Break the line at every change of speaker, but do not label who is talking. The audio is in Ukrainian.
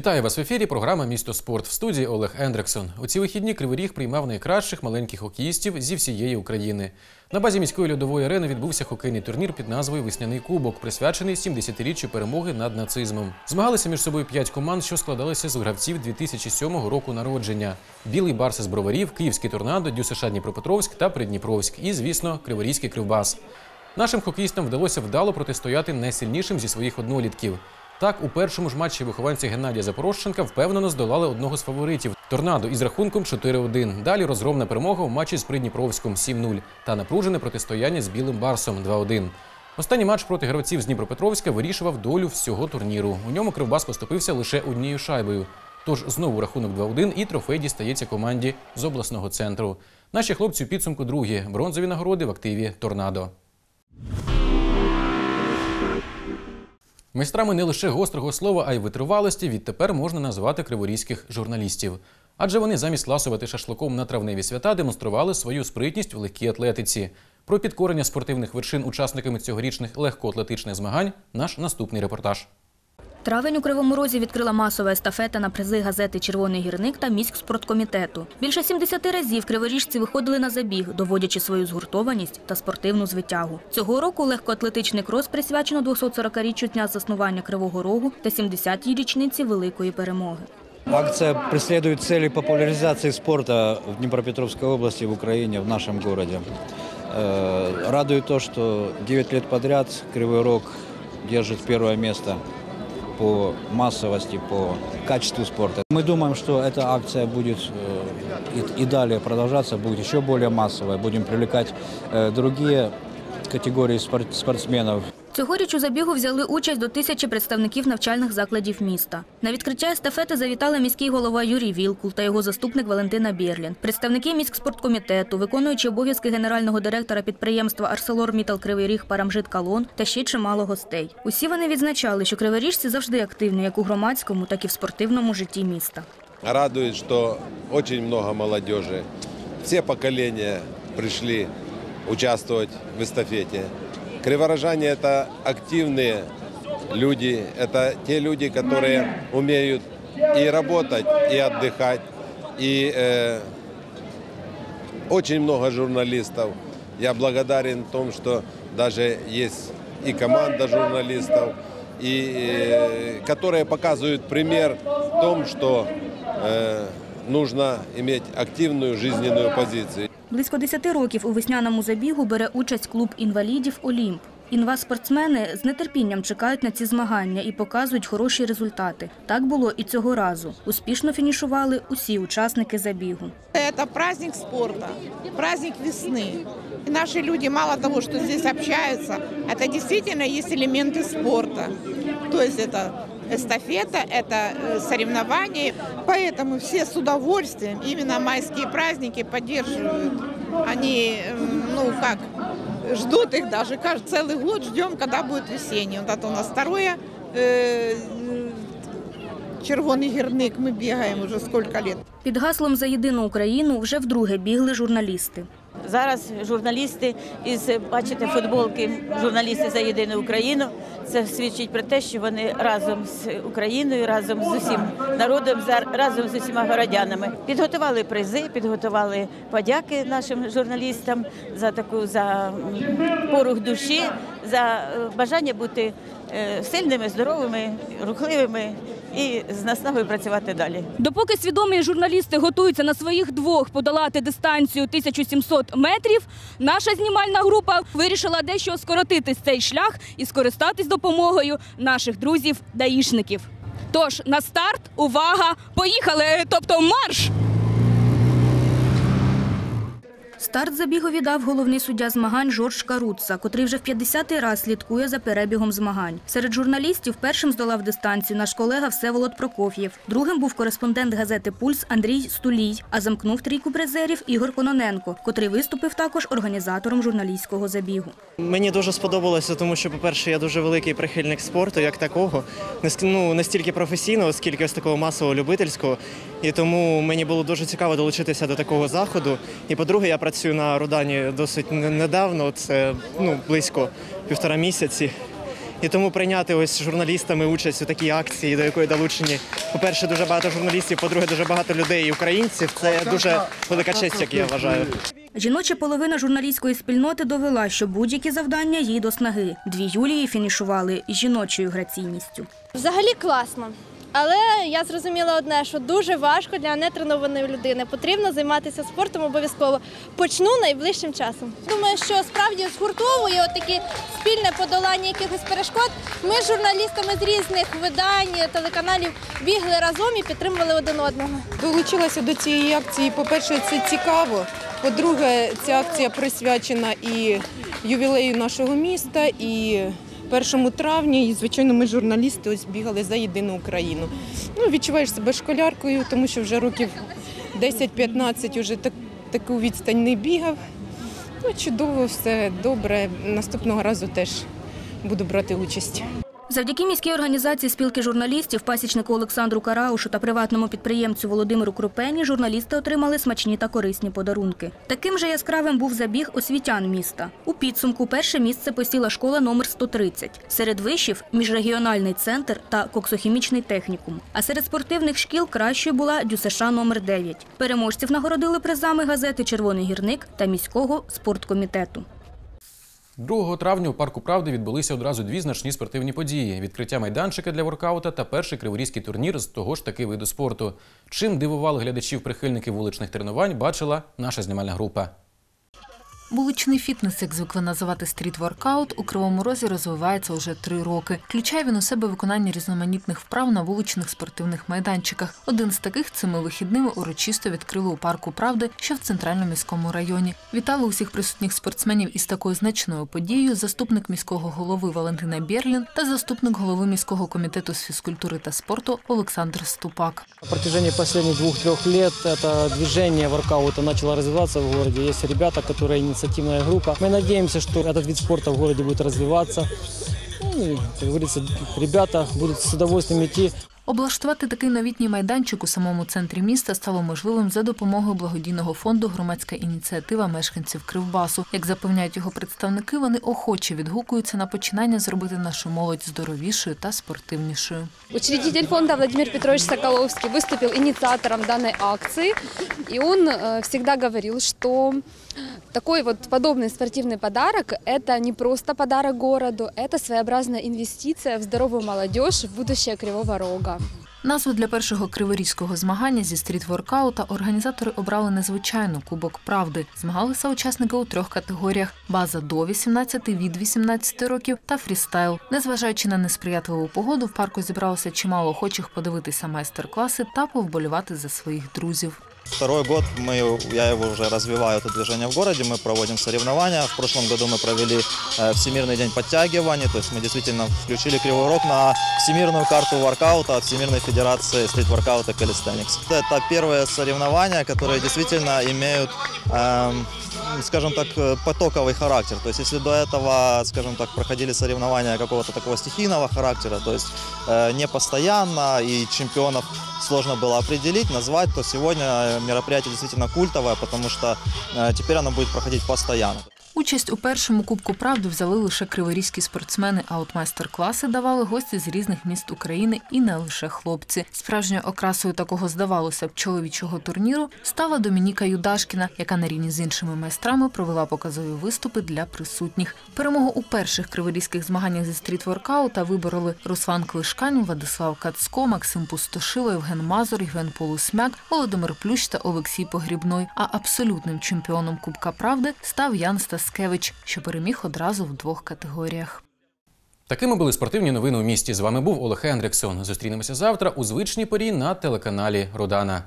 Вітаю вас в ефірі. Програма Місто спорт в студії Олег Ендрексон. У ці вихідні Кривий Ріг приймав найкращих маленьких хокеїстів зі всієї України. На базі міської льодової арени відбувся хокейний турнір під назвою Весняний кубок, присвячений 70-річчю перемоги над нацизмом. Змагалися між собою п'ять команд, що складалися з гравців 2007 року народження: Білий Барс з Броварів, Київський торнадо, ДЮСШ Дніпропетровськ та Придніпровськ. І, звісно, Криворізький кривбас. Нашим хокеїстам вдалося вдало протистояти найсильнішим зі своїх однолітків. Так, у першому ж матчі вихованці Геннадія Запорожченка впевнено здолали одного з фаворитів торнадо із рахунком 4-1. Далі розгромна перемога у матчі з Придніпровськом 7-0 та напружене протистояння з Білим Барсом 2-1. Останній матч проти гравців з Дніпропетровська вирішував долю всього турніру. У ньому Кривбас поступився лише однією шайбою. Тож знову рахунок 2-1 і трофей дістається команді з обласного центру. Наші хлопці у підсумку другі бронзові нагороди в активі Торнадо. Майстрами не лише гострого слова, а й витривалості відтепер можна назвати криворізьких журналістів. Адже вони замість ласувати шашликом на травневі свята демонстрували свою спритність в легкій атлетиці. Про підкорення спортивних вершин учасниками цьогорічних легкоатлетичних змагань наш наступний репортаж.
Травень у Кривому Розі відкрила масова естафета на призи газети Червоний гірник та міськспорткомітету. Більше 70 разів криворіжці виходили на забіг, доводячи свою згуртованість та спортивну звитягу. Цього року легкоатлетичний крос присвячено 240-річчю дня заснування Кривого Рогу та 70-й річниці великої перемоги.
Акция преследует цели популяризации спорта в Днепропетровской области, в Украине, в нашем городе. Радует то, что 9 лет подряд Кривой Рог держит первое место по массовости, по качеству спорта. Мы думаем, что эта акция будет э, и, и далее продолжаться, будет еще более массовой. Будем привлекать э, другие категории спорт- спортсменов.
Цьогоріч у забігу взяли участь до тисячі представників навчальних закладів міста. На відкриття естафети завітали міський голова Юрій Вілкул та його заступник Валентина Бірлін, представники міськспорткомітету, виконуючи обов'язки генерального директора підприємства Арселор Мітал Кривий Ріг Парамжит Калон та ще чимало гостей. Усі вони відзначали, що криворіжці завжди активні як у громадському, так і в спортивному житті міста.
Радует, что очень много молодежи. Все поколения пришли участвовать в эстафете. Криворожане – это активные люди, это те люди, которые умеют и работать, и отдыхать. И э, очень много журналистов. Я благодарен том, что даже есть и команда журналистов, и, э, которые показывают пример в том, что э, нужно иметь активную жизненную позицию.
Близько 10 років у весняному забігу бере участь клуб інвалідів Олімп. Інваспортсмени з нетерпінням чекають на ці змагання і показують хороші результати. Так було і цього разу. Успішно фінішували усі учасники забігу.
Это праздник спорта, праздник весны. И наши люди мало того, что здесь общаются, это действительно есть элементы спорта. То есть это эстафета, это э, соревнования. Поэтому все с удовольствием именно майские праздники поддерживают. Они, м, ну как, ждут их даже каждый целый год, ждем, когда будет весенний. Вот это у нас второе э, червоний гірник, ми бігаємо вже скільки років.
Під гаслом за єдину Україну вже вдруге бігли журналісти.
Зараз журналісти із бачите футболки журналісти за єдину Україну. Це свідчить про те, що вони разом з Україною, разом з усім народом, разом з усіма городянами підготували призи, підготували подяки нашим журналістам за таку за порух душі, за е, бажання бути е, сильними, здоровими, рухливими і з наснагою працювати далі.
Допоки свідомі журналісти готуються на своїх двох подолати дистанцію 1700 метрів, наша знімальна група вирішила дещо скоротити цей шлях і скористатись допомогою наших друзів-даїшників. Тож на старт, увага, поїхали! Тобто марш!
Старт забігу віддав головний суддя змагань Жорж Каруца, котрий вже в 50-й раз слідкує за перебігом змагань. Серед журналістів першим здолав дистанцію наш колега Всеволод Прокоф'єв. Другим був кореспондент газети Пульс Андрій Стулій, а замкнув трійку призерів Ігор Кононенко, котрий виступив також організатором журналістського забігу.
Мені дуже сподобалося, тому що, по-перше, я дуже великий прихильник спорту, як такого, ну, не стільки професійного, скільки ось такого масового любительського. І тому мені було дуже цікаво долучитися до такого заходу. І по-друге, я працюю на Рудані досить недавно, це ну, близько півтора місяці. І тому прийняти ось журналістами участь у такій акції, до якої долучені, по-перше, дуже багато журналістів, по-друге, дуже багато людей і українців. Це дуже велика честь, як я вважаю.
Жіноча половина журналістської спільноти довела, що будь-які завдання їй до снаги. Дві Юлії фінішували жіночою граційністю.
Взагалі класно. Але я зрозуміла одне, що дуже важко для нетренованої людини. Потрібно займатися спортом обов'язково. Почну найближчим часом. Думаю, що справді згуртовує такі спільне подолання якихось перешкод. Ми з журналістами з різних видань, телеканалів бігли разом і підтримували один одного.
Долучилася до цієї акції. По-перше, це цікаво. По-друге, ця акція присвячена і ювілею нашого міста, і 1 травня. І, звичайно, ми журналісти ось бігали за єдину Україну. Ну, відчуваєш себе школяркою, тому що вже років 10-15 вже так, таку відстань не бігав. Ну, чудово, все добре. Наступного разу теж буду брати участь.
Завдяки міській організації спілки журналістів, пасічнику Олександру Караушу та приватному підприємцю Володимиру Крупені журналісти отримали смачні та корисні подарунки. Таким же яскравим був забіг освітян міста. У підсумку перше місце посіла школа номер 130. Серед вишів міжрегіональний центр та коксохімічний технікум. А серед спортивних шкіл кращою була ДЮСШ номер 9. Переможців нагородили призами газети Червоний гірник та міського спорткомітету.
2 травня у парку правди відбулися одразу дві значні спортивні події: відкриття майданчика для воркаута та перший криворізький турнір з того ж таки виду спорту. Чим дивували глядачів прихильників вуличних тренувань, бачила наша знімальна група.
Вуличний фітнес, як звикли називати стріт-воркаут, у Кривому Розі розвивається уже три роки. Включає він у себе виконання різноманітних вправ на вуличних спортивних майданчиках. Один з таких цими вихідними урочисто відкрили у парку правди, що в центральному міському районі. Вітали усіх присутніх спортсменів із такою значною подією заступник міського голови Валентина Бєрлін та заступник голови міського комітету з фізкультури та спорту Олександр Ступак.
На протяжении последних двух-трех лет это воркаута начало развиваться в городе. Есть ребята, которые инициативная группа. Мы надеемся, что этот вид спорта в городе будет развиваться. Ну, как говорится, ребята будут с удовольствием идти
Облаштувати такий новітній майданчик у самому центрі міста стало можливим за допомогою благодійного фонду Громадська ініціатива мешканців Кривбасу. Як запевняють його представники, вони охоче відгукуються на починання зробити нашу молодь здоровішою та спортивнішою.
Учредитель фонда Владимир Петрович Соколовский выступил инициатором данной акции, и он э, всегда говорил, что такой вот подобный спортивный подарок – это не просто подарок городу, это своеобразная инвестиция в здоровую молодежь, в будущее Кривого Рога.
Назву для першого криворізького змагання зі стріт-воркаута організатори обрали незвичайну Кубок правди. Змагалися учасники у трьох категоріях: база до 18, від 18 років та фрістайл. Незважаючи на несприятливу погоду, в парку зібралося чимало охочих подивитися майстер-класи та повболівати за своїх друзів.
Второй год мы, я его уже развиваю, это движение в городе, мы проводим соревнования. В прошлом году мы провели э, Всемирный день подтягиваний, то есть мы действительно включили Кривой Рог на всемирную карту воркаута от Всемирной Федерации стрит-воркаута Calisthenics. Это первые соревнования, которые действительно имеют эм, скажем так, э, потоковый характер. То есть если до этого, скажем так, проходили соревнования какого-то такого стихийного характера, то есть э, не постоянно и чемпионов сложно было определить, назвать, то сегодня э, мероприятие действительно культовое, потому что э, теперь оно будет проходить постоянно.
Участь у першому Кубку правди взяли лише криворізькі спортсмени, а от майстер-класи давали гості з різних міст України і не лише хлопці. Справжньою окрасою такого здавалося б чоловічого турніру стала Домініка Юдашкіна, яка на рівні з іншими майстрами провела показові виступи для присутніх. Перемогу у перших криворізьких змаганнях зі стріт-воркаута вибороли Руслан Клишкань, Владислав Кацко, Максим Пустошило, Євген Мазур, Євген Полусмяк, Володимир Плющ та Олексій Погрібной. А абсолютним чемпіоном Кубка правди став Ян Стаскевич, що переміг одразу в двох категоріях.
Такими були спортивні новини у місті. З вами був Олег Ендриксон. Зустрінемося завтра у звичній порі на телеканалі Родана.